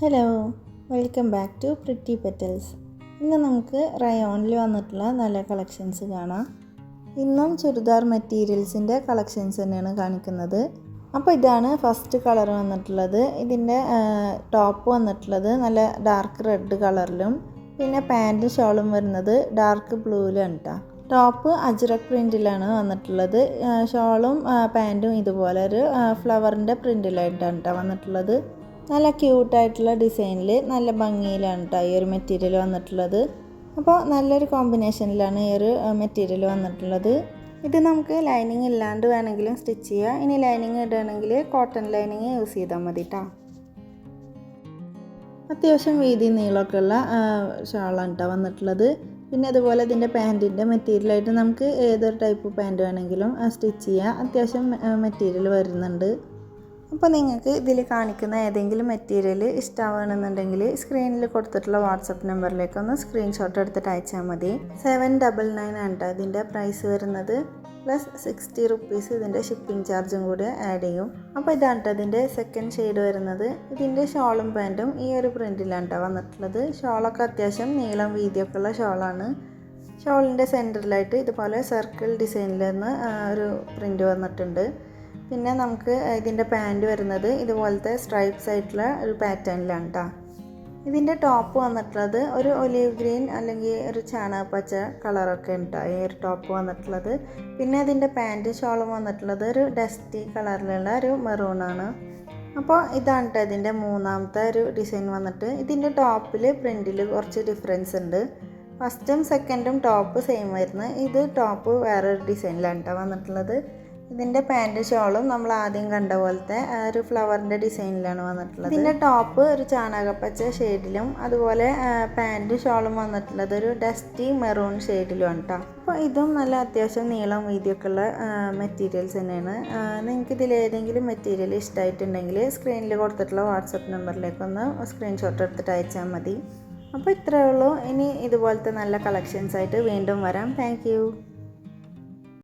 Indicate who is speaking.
Speaker 1: Hello welcome back to pretty petals ഇന്ന് നമുക്ക് റയോണിൽ വന്നിട്ടുള്ള നല്ല കളക്ഷൻസ് കാണാം. ഇന്നും ചുരിദാർ മെറ്റീരിയൽസിന്റെ കളക്ഷൻസ് തന്നെയാണ് കാണിക്കുന്നത്. അപ്പോൾ ഇതാണ് ഫസ്റ്റ് കളർ വന്നിട്ടുള്ളത്. ഇതിന്റെ ടോപ്പ് വന്നിട്ടുള്ളത് നല്ല ഡാർക്ക് റെഡ് കളറിലും പിന്നെ പാന്റും ഷോളും വരുന്നത് ഡാർക്ക് ബ്ലൂവിലാണ് കേട്ടോ ടോപ്പ് അജ്രക് പ്രിന്റിലാണ് വന്നിട്ടുള്ളത്. ഷോളും പാന്റും ഇതുപോലെ ഒരു ഫ്ലവറിന്റെ പ്രിന്റിലായിട്ടാണ് കേട്ടോ വന്നിട്ടുള്ളത്. നല്ല ക്യൂട്ടായിട്ടുള്ള ഡിസൈനിൽ നല്ല ഭംഗിയിലാണ് കേട്ടോ ഈ ഒരു മെറ്റീരിയൽ വന്നിട്ടുള്ളത്. അപ്പോൾ നല്ലൊരു കോമ്പിനേഷനിലാണ് ഈ ഒരു മെറ്റീരിയൽ വന്നിട്ടുള്ളത്. ഇത് നമുക്ക് ലൈനിങ് ഇല്ലാണ്ട് വേണമെങ്കിലും സ്റ്റിച്ച് ചെയ്യാം. ഇനി ലൈനിങ് ഇടുകയാണെങ്കിൽ കോട്ടൺ ലൈനിങ് യൂസ് ചെയ്താൽ മതി കേട്ടോ അത്യാവശ്യം വീതി നീളമൊക്കെ ഉള്ള ഷാളാണ് കേട്ടോ വന്നിട്ടുള്ളത്. പിന്നെ അതുപോലെ ഇതിന്റെ പാന്റിന്റെ മെറ്റീരിയലായിട്ട് നമുക്ക് ഏതൊരു ടൈപ്പ് പാന്റ് വേണമെങ്കിലും സ്റ്റിച്ച് ചെയ്യാം. അത്യാവശ്യം മെറ്റീരിയൽ വരുന്നുണ്ട്. അപ്പോൾ നിങ്ങൾക്ക് ഇതിൽ കാണിക്കുന്ന ഏതെങ്കിലും മെറ്റീരിയൽ ഇഷ്ടമാവണമെന്നുണ്ടെങ്കിൽ സ്ക്രീനിൽ കൊടുത്തിട്ടുള്ള വാട്സപ്പ് നമ്പറിലേക്ക് ഒന്ന് സ്ക്രീൻഷോട്ട് എടുത്തിട്ട് അയച്ചാൽ മതി. സെവൻ ഡബിൾ നയൻ ആണ് കേട്ടോ ഇതിന്റെ പ്രൈസ് വരുന്നത്. പ്ലസ് സിക്സ്റ്റി റുപ്പീസ് ഇതിന്റെ ഷിപ്പിംഗ് ചാർജും കൂടി ആഡ് ചെയ്യും. അപ്പോൾ ഇതാണ് കേട്ടോ ഇതിന്റെ സെക്കൻഡ് ഷെയ്ഡ് വരുന്നത്. ഇതിന്റെ ഷോളും പാന്റും ഈ ഒരു പ്രിന്റിലാണ് കേട്ടോ വന്നിട്ടുള്ളത്. ഷോളൊക്കെ അത്യാവശ്യം നീളം വീതിയൊക്കെ ഉള്ള ഷോളാണ് ഷോളിന്റെ സെന്ററിലായിട്ട് ഇതുപോലെ സർക്കിൾ ഡിസൈനിൽ നിന്ന് ഒരു പ്രിന്റ് വന്നിട്ടുണ്ട്. പിന്നെ നമുക്ക് ഇതിന്റെ പാന്റ് വരുന്നത് ഇതുപോലത്തെ സ്ട്രൈപ്സ് ആയിട്ടുള്ള ഒരു പാറ്റേണിലാണ് കേട്ടോ ഇതിന്റെ ടോപ്പ് വന്നിട്ടുള്ളത് ഒരു ഒലീവ് ഗ്രീൻ അല്ലെങ്കിൽ ഒരു ചാണകപ്പച്ച കളറൊക്കെ ഉണ്ട് ഈ ഒരു ടോപ്പ് വന്നിട്ടുള്ളത്. പിന്നെ ഇതിന്റെ പാന്റ് ഷോളും വന്നിട്ടുള്ളത് ഒരു ഡസ്റ്റി കളറിലുള്ള ഒരു മെറൂണാണ് അപ്പോൾ ഇതാണ് കേട്ടോ ഇതിന്റെ മൂന്നാമത്തെ ഒരു ഡിസൈൻ വന്നിട്ട്. ഇതിന്റെ ടോപ്പിൽ പ്രിന്റിൽ കുറച്ച് ഡിഫറൻസ് ഉണ്ട്. ഫസ്റ്റും സെക്കൻഡും ടോപ്പ് സെയിം ആയിരുന്നു. ഇത് ടോപ്പ് വേറൊരു ഡിസൈനിലാണ് കേട്ടോ വന്നിട്ടുള്ളത്. ഇതിന്റെ പാന്റ് ഷോളും നമ്മൾ ആദ്യം കണ്ട പോലത്തെ ഒരു ഫ്ലവറിന്റെ ഡിസൈനിലാണ് വന്നിട്ടുള്ളത്. ഇതിന്റെ ടോപ്പ് ഒരു ചാണകപ്പച്ച ഷെയ്ഡിലും അതുപോലെ പാന്റ് ഷോളും വന്നിട്ടുള്ളത് ഒരു ഡസ്റ്റി മെറൂൺ ഷെയ്ഡിലുമാണ് കേട്ടോ അപ്പോൾ ഇതും നല്ല അത്യാവശ്യം നീളം വീതിയൊക്കെ ഉള്ള മെറ്റീരിയൽസ് തന്നെയാണ്. നിങ്ങൾക്ക് ഇതിലേതെങ്കിലും മെറ്റീരിയൽ ഇഷ്ടമായിട്ടുണ്ടെങ്കിൽ സ്ക്രീനിൽ കൊടുത്തിട്ടുള്ള വാട്സപ്പ് നമ്പറിലേക്കൊന്ന് സ്ക്രീൻഷോട്ട് എടുത്തിട്ട് അയച്ചാൽ മതി. അപ്പോൾ ഇത്രയേ ഉള്ളൂ. ഇനി ഇതുപോലത്തെ നല്ല കളക്ഷൻസ് ആയിട്ട് വീണ്ടും വരാം. താങ്ക്